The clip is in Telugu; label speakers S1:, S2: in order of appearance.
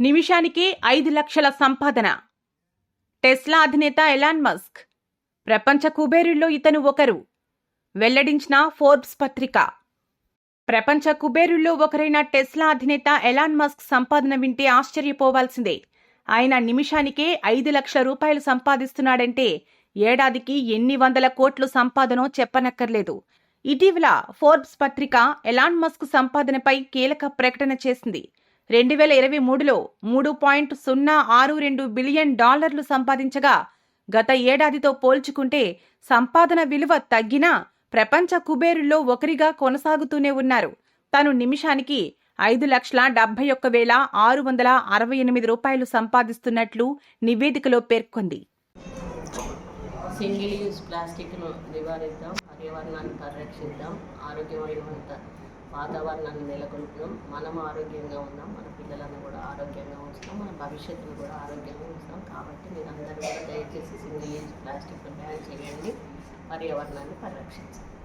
S1: నిమిషానికి ఐదు లక్షల సంపాదన. టెస్లా అధినేత ఎలాన్ మస్క్. ప్రపంచ కుబేరుల్లో ఇతను ఒకరు. వెల్లడించిన ఫోర్బ్స్ పత్రిక. ప్రపంచ కుబేరుల్లో ఒకరైన టెస్లా అధినేత ఎలాన్ మస్క్ సంపాదన వింటే ఆశ్చర్యపోవాల్సిందే. ఆయన నిమిషానికే ఐదు లక్షల రూపాయలు సంపాదిస్తున్నాడంటే ఏడాదికి ఎన్ని వందల కోట్లు సంపాదనో చెప్పనక్కర్లేదు. ఇటీవల ఫోర్బ్స్ పత్రిక ఎలాన్ మస్క్ సంపాదనపై కీలక ప్రకటన చేసింది. రెండు వేల ఇరవై మూడులో మూడు పాయింట్ సున్నా ఆరు రెండు బిలియన్ డాలర్లు సంపాదించగా గత ఏడాదితో పోల్చుకుంటే సంపాదన విలువ తగ్గినా ప్రపంచ కుబేరుల్లో ఒకరిగా కొనసాగుతూనే ఉన్నారు. తాను నిమిషానికి ఐదు లక్షల డెబ్బై ఒక్క వేల ఆరు వందల అరవై ఎనిమిది రూపాయలు సంపాదిస్తున్నట్లు నివేదికలో పేర్కొంది.
S2: సింగిల్ యూజ్ ప్లాస్టిక్ను నివారిద్దాం పర్యావరణాన్ని పరిరక్షిద్దాం ఆరోగ్యమైన వాతావరణాన్ని నెలకొల్పుదాం. మనం ఆరోగ్యంగా ఉన్నాం. మన పిల్లలను కూడా ఆరోగ్యంగా ఉంచుతాం. మన భవిష్యత్తును కూడా ఆరోగ్యంగా ఉంచుతాం. కాబట్టి మీరందరూ కూడా దయచేసి సింగిల్ యూజ్ ప్లాస్టిక్ బ్యాన్ చేయండి. పర్యావరణాన్ని పరిరక్షించండి.